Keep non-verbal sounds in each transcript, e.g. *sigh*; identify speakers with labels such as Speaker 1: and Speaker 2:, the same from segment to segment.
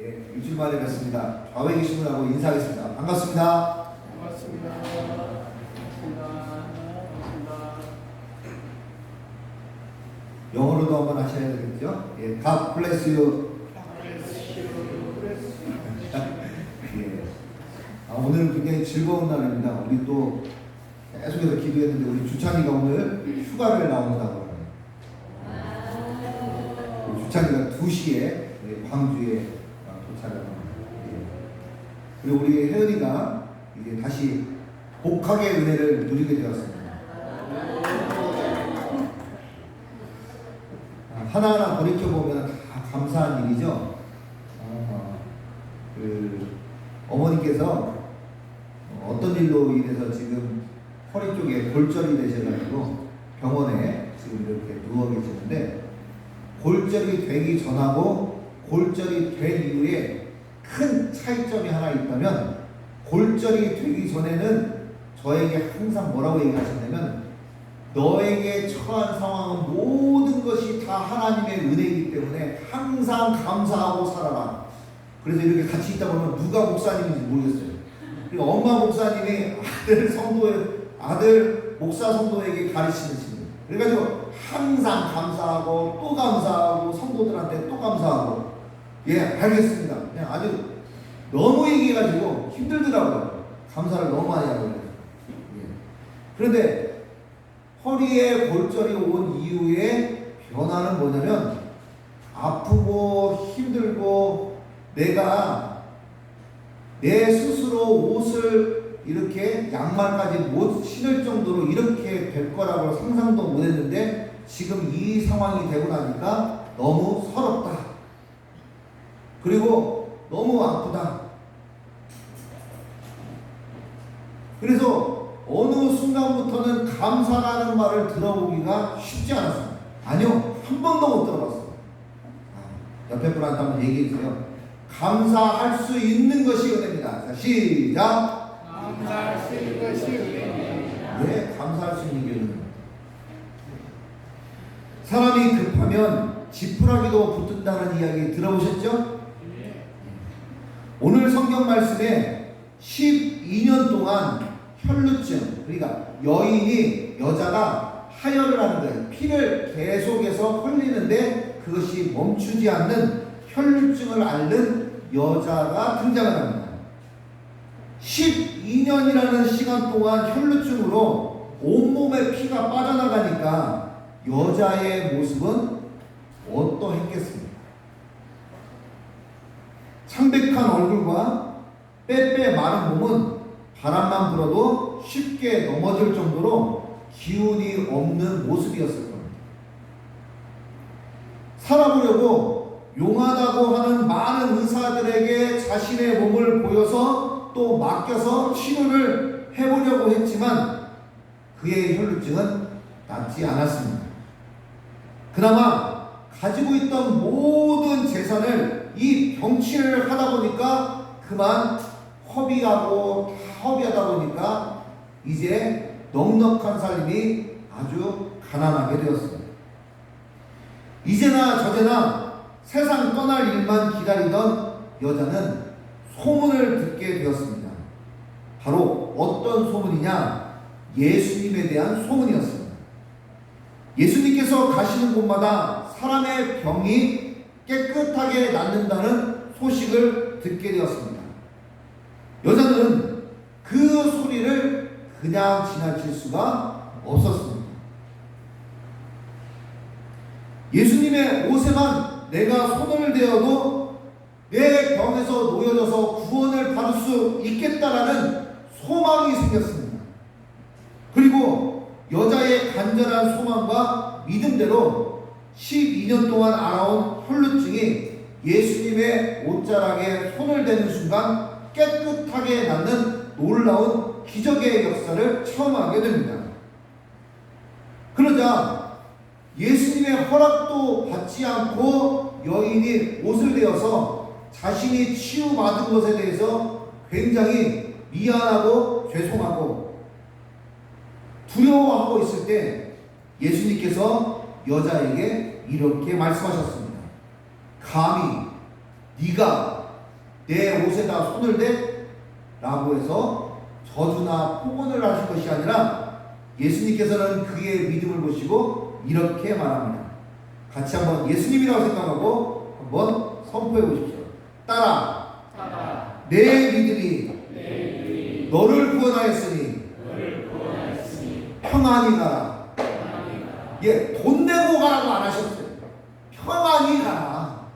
Speaker 1: 예, 일주일 만에 뵙습니다. 좌우에 계신 분하고 인사하겠습니다. 반갑습니다.
Speaker 2: 고맙습니다. 고맙습니다.
Speaker 1: 영어로도 한번 하셔야 되겠죠? 예, God bless you. *laughs* 예. 아, 오늘은 굉장히 즐거운 날입니다. 우리 또 계속해서 기도했는데 우리 주찬이가 오늘 휴가를 나온다고 합니다. 우리 주찬이가 2시에 광주에 합니다. 예. 그리고 우리 혜은이가 이제 다시 복학의 은혜를 누리게 되었습니다. 아, 하나하나 돌이켜보면 다 감사한 일이죠. 어, 그 어머니께서 어떤 일로 인해서 지금 허리 쪽에 골절이 되셔가지고 병원에 지금 이렇게 누워 계시는데 골절이 되기 전하고 골절이 된 이후에 큰 차이점이 하나 있다면 골절이 되기 전에는 저에게 항상 뭐라고 얘기하셨냐면 너에게 처한 상황은 모든 것이 다 하나님의 은혜이기 때문에 항상 감사하고 살아라. 그래서 이렇게 같이 있다 보면 누가 목사님인지 모르겠어요. 그리고 엄마 목사님이 아들 성도의 아들 목사 성도에게 가르치는 시는 그래가지고 항상 감사하고 또 감사하고 성도들한테 또 감사하고 예 알겠습니다. 그냥 아주 너무 얘기해가지고 힘들더라고요. 감사를 너무 많이 하고. 예. 그런데 허리에 골절이 온 이후에 변화는 뭐냐면 아프고 힘들고 내가 내 스스로 옷을 이렇게 양말까지 못 신을 정도로 이렇게 될 거라고 상상도 못 했는데 지금 이 상황이 되고 나니까 너무 서럽다. 그리고 너무 아프다. 그래서 어느 순간부터는 감사라는 말을 들어보기가 쉽지 않았습니다. 아니요, 한 번도 못 들어봤어요. 아, 옆에 분한테 한번 얘기해 주세요. 감사할 수 있는 것이 은혜입니다. 자, 시작.
Speaker 2: 감사할 수 있는 것이 은혜입니다.
Speaker 1: 네, 감사할 수 있는 게 은혜입니다. 사람이 급하면 지푸라기도 붙는다는 이야기 들어보셨죠?
Speaker 2: 예.
Speaker 1: 오늘 성경 말씀에 12년 동안 혈루증, 그러니까 여인이 여자가 하혈을 하는 거예요. 피를 계속해서 흘리는데 그것이 멈추지 않는 혈루증을 앓는 여자가 등장을 합니다. 12년이라는 시간 동안 혈루증으로 온몸에 피가 빠져나가니까 여자의 모습은 어떠했겠습니까? 창백한 얼굴과 빼빼 마른 몸은 바람만 불어도 쉽게 넘어질 정도로 기운이 없는 모습이었을 겁니다. 살아보려고 용하다고 하는 많은 의사들에게 자신의 몸을 보여서 또 맡겨서 치료를 해보려고 했지만 그의 혈루증은 낫지 않았습니다. 그나마 가지고 있던 모든 재산을 이 병치를 하다 보니까 그만 허비하고 다 허비하다 보니까 이제 넉넉한 삶이 아주 가난하게 되었습니다. 이제나 저제나 세상 떠날 일만 기다리던 여자는 소문을 듣게 되었습니다. 바로 어떤 소문이냐? 예수님에 대한 소문이었습니다. 예수님께서 가시는 곳마다 사람의 병이 깨끗하게 낫는다는 소식을 듣게 되었습니다. 여자는 그 소리를 그냥 지나칠 수가 없었습니다. 예수님의 옷에만 내가 손을 대어도 내 병에서 놓여져서 구원을 받을 수 있겠다라는 소망이 생겼습니다. 그리고 여자의 간절한 소망과 믿음대로 12년 동안 알아온 혈루증이 예수님의 옷자락에 손을 대는 순간 깨끗하게 낫는 놀라운 기적의 역사를 체험하게 됩니다. 그러자 예수님의 허락도 받지 않고 여인이 옷을 대어서 자신이 치유받은 것에 대해서 굉장히 미안하고 죄송하고 두려워하고 있을 때 예수님께서 여자에게 이렇게 말씀하셨습니다. 감히 네가 내 옷에다 손을 대? 라고 해서 저주나 폭언을 하신 것이 아니라 예수님께서는 그의 믿음을 보시고 이렇게 말합니다. 같이 한번 예수님이라고 생각하고 한번 선포해 보십시오. 따라
Speaker 2: 따라
Speaker 1: 내 믿음이
Speaker 2: 내 이름이
Speaker 1: 너를 구원하였으니
Speaker 2: 너를 구원하였으니
Speaker 1: 평안히 가라. 예, 돈 가라고 안 하셨어요. 평안히 가라.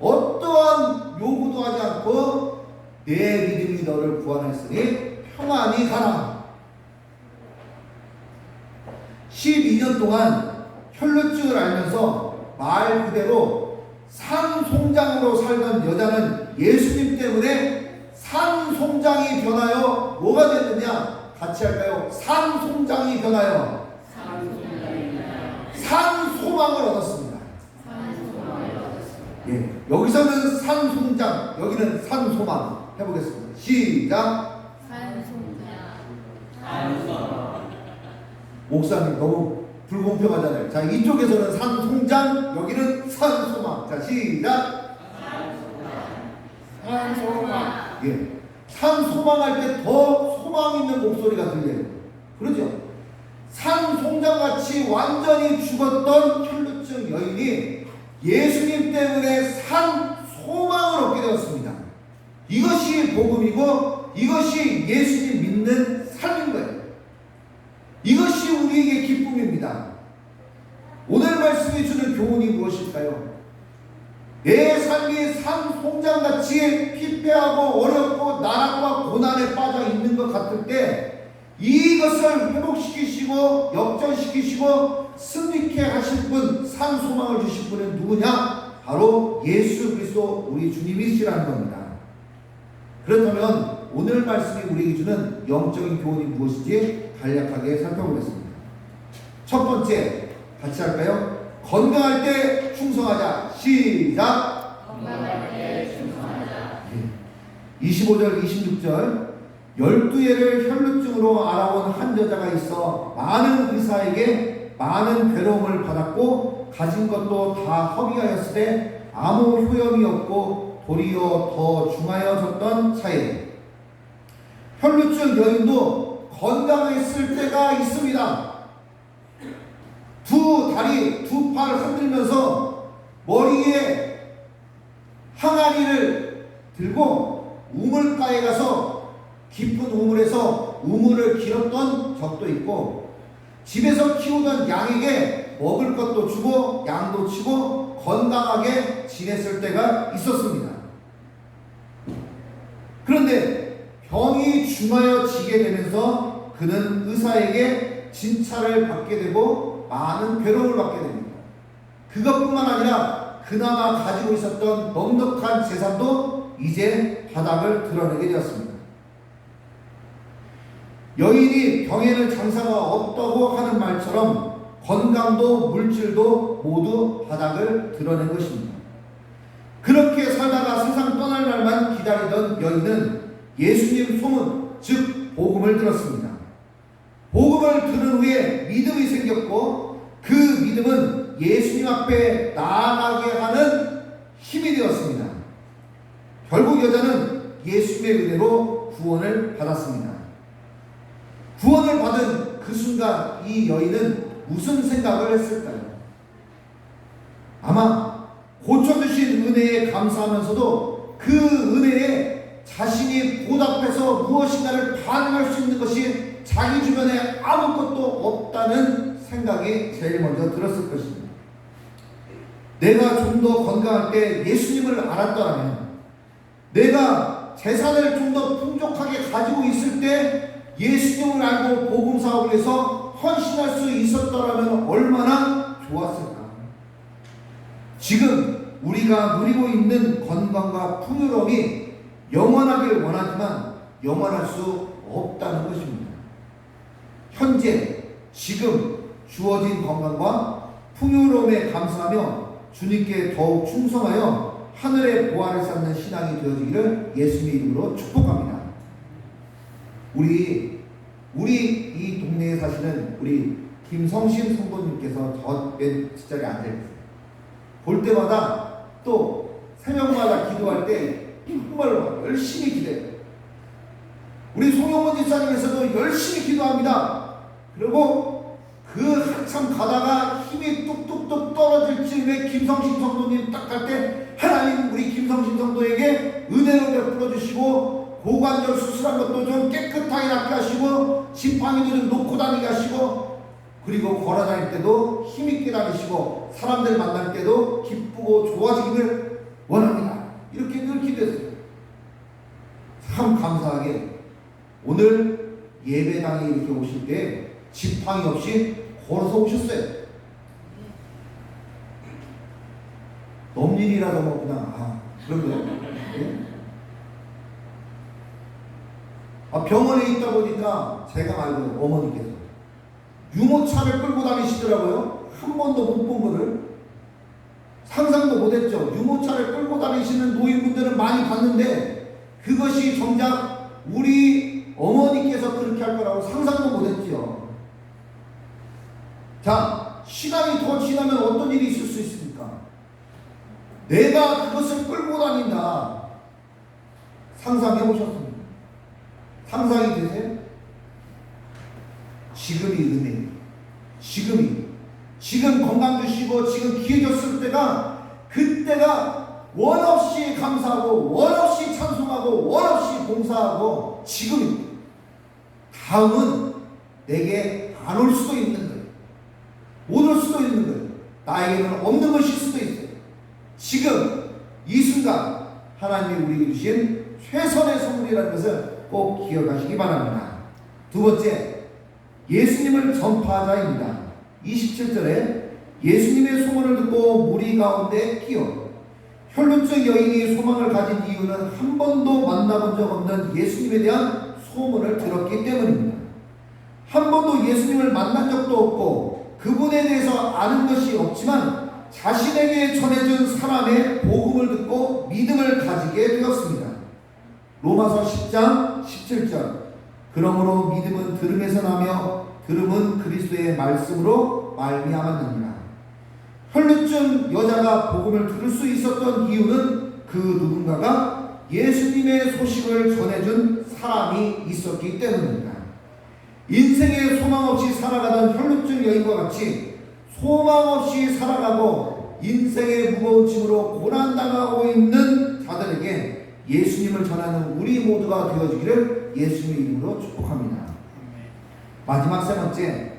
Speaker 1: 어떠한 요구도 하지 않고 내 믿음이 너를 구원하였으니 평안히 가라. 12년 동안 혈루증을 알면서 말 그대로 산송장으로 살던 여자는 예수님 때문에 산송장이 변하여 뭐가 됐느냐? 같이 할까요? 산송장이 변하여 얻었습니다.
Speaker 2: 산 소망을 얻었습니다.
Speaker 1: 예, 여기서는 산 송장, 여기는 산 소망 해보겠습니다. 시작. 목사님 너무 불공평하잖아요. 자, 이쪽에서는 산 송장, 여기는 산 소망. 자, 시작.
Speaker 2: 산 소망
Speaker 1: 예, 산 소망할 때 더 소망 있는 목소리가 들려요. 그러죠? 산송장 같이 완전히 죽었던 혈루증 여인이 예수님 때문에 산 소망을 얻게 되었습니다. 이것이 복음이고 이것이 예수님 믿는 삶인 거예요. 이것이 우리에게 기쁨입니다. 오늘 말씀이 주는 교훈이 무엇일까요? 내 삶이 산 송장같이 피폐하고 어렵고 나락과 고난에 빠져 있는 것 같을 때 이것을 회복시키시고 역전시키시고 승리케 하실 분, 산 소망을 주실 분은 누구냐? 바로 예수 그리스도 우리 주님이시라는 겁니다. 그렇다면 오늘 말씀이 우리에게 주는 영적인 교훈이 무엇인지 간략하게 살펴보겠습니다. 첫 번째, 같이 할까요? 건강할 때 충성하자. 시작.
Speaker 2: 건강할 때 충성하자
Speaker 1: 25절, 26절. 12해를 혈루증으로 알아온 한 여자가 있어 많은 의사에게 많은 괴로움을 받았고 가진 것도 다 허비하였을 때 아무 효험이 없고 도리어 더 중하여졌던 차에 혈루증 여인도 건강했을 때가 있습니다. 두 다리, 두 팔 흔들면서 머리에 항아리를 들고 우물가에 가서 깊은 우물에서 우물을 길었던 적도 있고 집에서 키우던 양에게 먹을 것도 주고 양도 치고 건강하게 지냈을 때가 있었습니다. 그런데 병이 중하여 지게 되면서 그는 의사에게 진찰을 받게 되고 많은 괴로움을 받게 됩니다. 그것뿐만 아니라 그나마 가지고 있었던 넉넉한 재산도 이제 바닥을 드러내게 되었습니다. 여인이 병에는 장사가 없다고 하는 말처럼 건강도 물질도 모두 바닥을 드러낸 것입니다. 그렇게 살다가 세상 떠날 날만 기다리던 여인은 예수님 소문, 즉 복음을 들었습니다. 복음을 들은 후에 믿음이 생겼고 그 믿음은 예수님 앞에 나아가게 하는 힘이 되었습니다. 결국 여자는 예수님의 은혜로 구원을 받았습니다. 구원을 받은 그 순간 이 여인은 무슨 생각을 했을까요? 아마 고쳐주신 은혜에 감사하면서도 그 은혜에 자신이 보답해서 무엇인가를 반응할 수 있는 것이 자기 주변에 아무것도 없다는 생각이 제일 먼저 들었을 것입니다. 내가 좀 더 건강할 때 예수님을 알았더라면, 내가 재산을 좀 더 풍족하게 가지고 있을 때 예수님을 알고 복음 사업을 해서 헌신할 수 있었더라면 얼마나 좋았을까. 지금 우리가 누리고 있는 건강과 풍요로움이 영원하길 원하지만 영원할 수 없다는 것입니다. 현재 지금 주어진 건강과 풍요로움에 감사하며 주님께 더욱 충성하여 하늘의 보화를 쌓는 신앙이 되어지기를 예수님의 이름으로 축복합니다. 우리 우리 이 동네에 사시는 우리 김성신 성도님께서 저맨 뒷자리에 앉아 있어요. 볼 때마다 또 새벽마다 기도할 때 정말로 열심히 기도해요. 우리 송영원 집사님께서도 열심히 기도합니다. 그리고 그 한참 가다가 힘이 뚝뚝뚝 떨어질 즈음에 김성신 성도님 딱 갈 때 하나님 우리 김성신 성도에게 은혜로 베풀어 주시고 고관절 수술한 것도 좀 깨끗하게 낫게 하시고 지팡이도 좀 놓고 다니게 하시고 그리고 걸어 다닐 때도 힘있게 다니시고 사람들 만날 때도 기쁘고 좋아지기를 원합니다. 이렇게 늘 기도했어요. 참 감사하게 오늘 예배당에 이렇게 오실 때 지팡이 없이 걸어서 오셨어요. 넘일이라도 뭐 그냥 아 그런 거예요. 예? 아 병원에 있다 보니까 제가 말고 어머니께서 유모차를 끌고 다니시더라고요. 한 번도 못 본 거를 상상도 못했죠. 유모차를 끌고 다니시는 노인분들은 많이 봤는데 그것이 정작 우리 어머니께서 그렇게 할 거라고 상상도 못했지요. 자, 시간이 더 지나면 어떤 일이 있을 수 있습니까? 내가 그것을 끌고 다닌다. 상상해 보셨습니까? 상상이 되세요? 지금이 은혜. 지금이. 지금 건강 주시고 지금 기회 줬을 때가 그때가 원 없이 감사하고 원 없이 찬송하고 원 없이 봉사하고 지금입니다. 다음은 내게 안 올 수도 있는 거예요. 못 올 수도 있는 거예요. 나에게는 없는 것일 수도 있어요. 지금 이 순간 하나님이 우리에게 주신 최선의 선물이라는 것을 꼭 기억하시기 바랍니다. 두 번째, 예수님을 전파하자입니다. 27절에 예수님의 소문을 듣고 무리 가운데 끼어 혈루증 여인이 소망을 가진 이유는 한 번도 만나본 적 없는 예수님에 대한 소문을 들었기 때문입니다. 한 번도 예수님을 만난 적도 없고 그분에 대해서 아는 것이 없지만 자신에게 전해준 사람의 복음을 듣고 믿음을 가지게 되었습니다. 로마서 10장 17절 그러므로 믿음은 들음에서 나며 들음은 그리스도의 말씀으로 말미암았느니라. 혈루증 여자가 복음을 들을 수 있었던 이유는 그 누군가가 예수님의 소식을 전해준 사람이 있었기 때문입니다. 인생에 소망 없이 살아가던 혈루증 여인과 같이 소망 없이 살아가고 인생의 무거운 짐으로 고난당하고 있는 자들에게 예수님을 전하는 우리 모두가 되어주기를 예수님의 이름으로 축복합니다. 마지막 세 번째,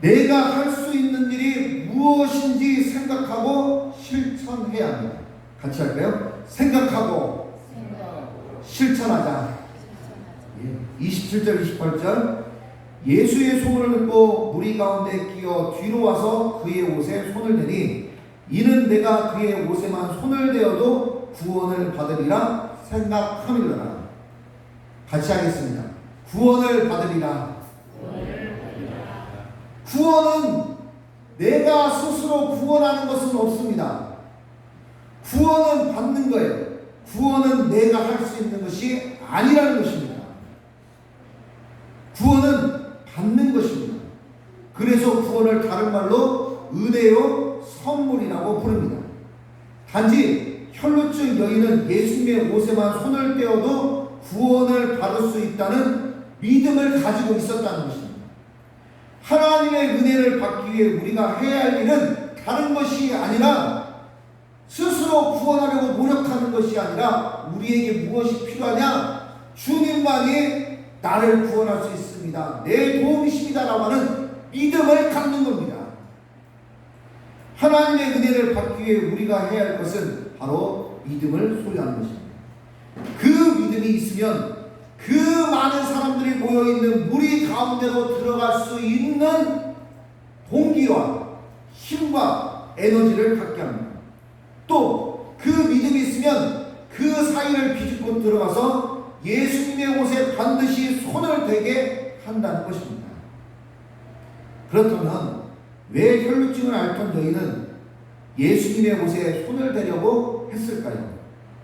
Speaker 1: 내가 할 수 있는 일이 무엇인지 생각하고 실천해야 합니다. 같이 할까요? 생각하고 실천하자. 예. 27절, 28절. 예수의 소문을 듣고 무리 가운데 끼어 뒤로 와서 그의 옷에 손을 대니 이는 내가 그의 옷에만 손을 대어도 구원을 받으리라 생각함이로라. 같이 하겠습니다. 구원을 받으리라. 구원은 내가 스스로 구원하는 것은 없습니다. 구원은 받는 거예요. 구원은 내가 할 수 있는 것이 아니라는 것입니다. 구원은 받는 것입니다. 그래서 구원을 다른 말로 은혜요 선물이라고 부릅니다. 단지 혈루증 여인은 예수님의 옷에만 손을 떼어도 구원을 받을 수 있다는 믿음을 가지고 있었다는 것입니다. 하나님의 은혜를 받기 위해 우리가 해야 할 일은 다른 것이 아니라 스스로 구원하려고 노력하는 것이 아니라 우리에게 무엇이 필요하냐? 주님만이 나를 구원할 수 있습니다. 내 도움이십니다라고 하는 믿음을 갖는 겁니다. 하나님의 은혜를 받기 위해 우리가 해야 할 것은 바로 믿음을 소유하는 것입니다. 그 믿음이 있으면 그 많은 사람들이 모여있는 무리 가운데로 들어갈 수 있는 동기와 힘과 에너지를 갖게 합니다. 또 그 믿음이 있으면 그 사이를 비집고 들어가서 예수님의 옷에 반드시 손을 대게 한다는 것입니다. 그렇다면 왜 혈루증을 앓던 여인은 예수님의 옷에 손을 대려고 했을까요?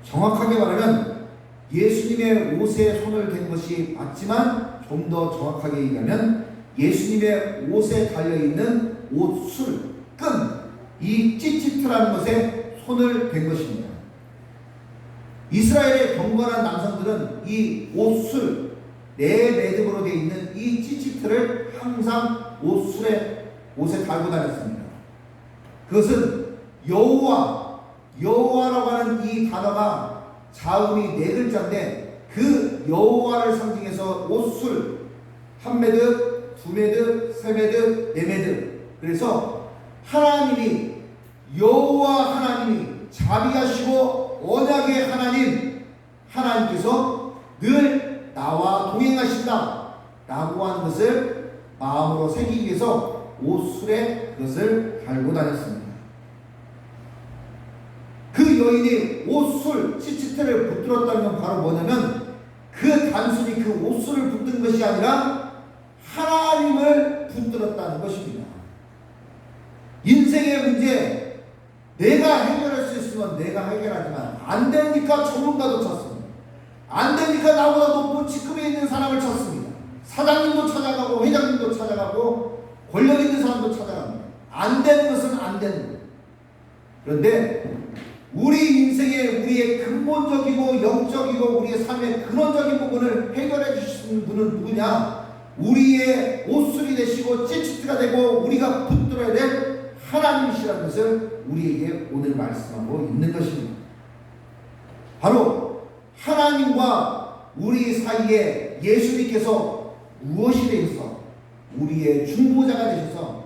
Speaker 1: 정확하게 말하면 예수님의 옷에 손을 댄 것이 맞지만 좀 더 정확하게 얘기하면 예수님의 옷에 달려있는 옷술, 끈, 이 찌찌트라는 것에 손을 댄 것입니다. 이스라엘의 경건한 남성들은 이 옷술 네 매듭으로 되어 있는 이 찌찌트를 항상 옷술에 옷에 달고 다녔습니다. 그것은 여호와 여호와라고 하는 이 단어가 자음이 네 글자인데 그 여호와를 상징해서 옷술 한 매듭, 두 매듭, 세 매듭, 네 매듭. 그래서 하나님이 여호와 하나님이 자비하시고 언약의 하나님 하나님께서 늘 나와 동행하신다 라고 하는 것을 마음으로 새기기 위해서 옷술에 그것을 달고 다녔습니다. 그 여인이 옷술 치치테를 붙들었다는 건 바로 뭐냐면 그 단순히 그 옷술을 붙든 것이 아니라 하나님을 붙들었다는 것입니다. 인생의 문제 내가 해결할 수 있으면 내가 해결하지만 안 되니까 전문가도 찾습니다. 안 되니까 나보다 높은 직급에 있는 사람을 찾습니다. 사장님도 찾아가고 회장님도 찾아가고 권력 있는 사람도 찾아갑니다. 안 되는 것은 안 되는 거예요. 그런데 우리 인생의 우리의 근본적이고 영적이고 우리의 삶의 근원적인 부분을 해결해 주시는 분은 누구냐? 우리의 옷술이 되시고 찌치트가 되고 우리가 붙들어야 될 하나님이시라는 것을 우리에게 오늘 말씀하고 있는 것입니다. 바로 하나님과 우리 사이에 예수님께서 무엇이 되셔서 우리의 중보자가 되셔서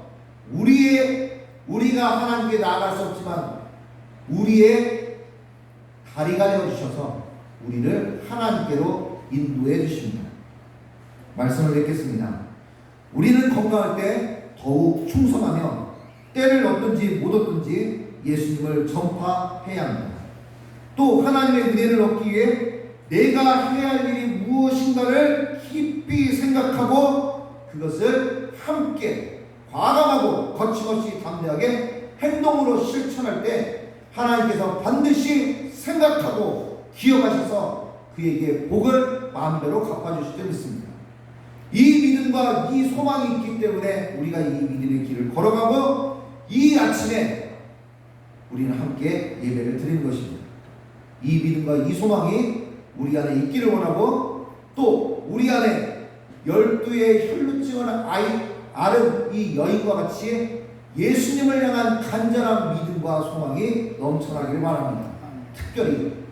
Speaker 1: 우리의 우리가 하나님께 나아갈 수 없지만 우리의 다리가 되어 주셔서 우리를 하나님께로 인도해 주십니다. 말씀을 뵙겠습니다. 우리는 건강할 때 더욱 충성하며 때를 얻든지 못 얻든지 예수님을 전파해야 합니다. 또 하나님의 은혜를 얻기 위해 내가 해야 할 일이 무엇인가를 깊이 생각하고 그것을 함께 과감하고 거침없이 담대하게 행동으로 실천할 때 하나님께서 반드시 생각하고 기억하셔서 그에게 복을 마음대로 갚아주실 줄 믿습니다. 이 믿음과 이 소망이 있기 때문에 우리가 이 믿음의 길을 걸어가고 이 아침에 우리는 함께 예배를 드리는 것입니다. 이 믿음과 이 소망이 우리 안에 있기를 원하고 또 우리 안에 열두의 혈루증을 아이 아른 이 여인과 같이 예수님을 향한 간절한 믿음과 소망이 넘쳐나기를 바랍니다. 특별히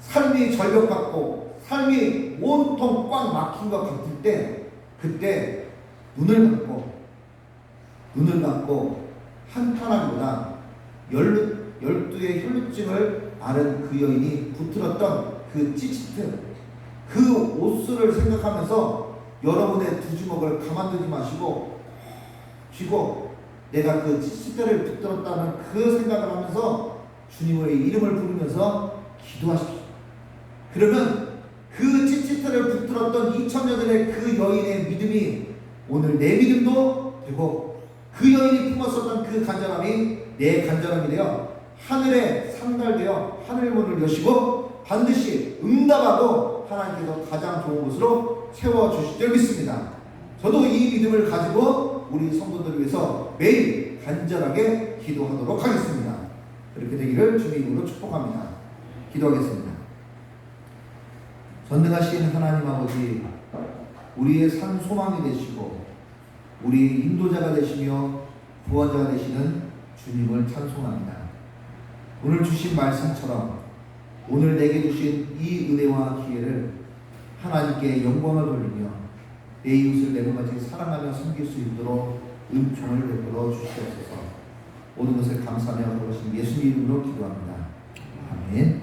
Speaker 1: 삶이 절벽 같고 삶이 온통 꽉 막힌 것 같을 때 그때 눈을 감고 눈을 감고 한탄하기보다 열두, 열두의 혈루증을 앓은 그 여인이 붙들었던 그 찌치트 그 옷술을 생각하면서 여러분의 두 주먹을 가만두지 마시고 쥐고 내가 그 찌치트를 붙들었다는 그 생각을 하면서 주님의 이름을 부르면서 기도하십시오. 그러면 그 찌찌트를 붙들었던 2000년 전의 그 여인의 믿음이 오늘 내 믿음도 되고 그 여인이 품었었던 그 간절함이 내 간절함이 되어 하늘에 상달되어 하늘 문을 여시고 반드시 응답하고 하나님께서 가장 좋은 곳으로 세워주실 줄 믿습니다. 저도 이 믿음을 가지고 우리 성도들을 위해서 매일 간절하게 기도하도록 하겠습니다. 그렇게 되기를 주님으로 축복합니다. 기도하겠습니다. 전능하신 하나님 아버지, 우리의 삶 소망이 되시고, 우리 인도자가 되시며 구원자가 되시는 주님을 찬송합니다. 오늘 주신 말씀처럼 오늘 내게 주신 이 은혜와 기회를 하나님께 영광을 돌리며 내 이웃을 내모같이 사랑하며 섬길 수 있도록 은총을 베풀어 주시옵소서. 모든 것을 감사하며 그러신 예수님 이름으로 기도합니다. 아멘.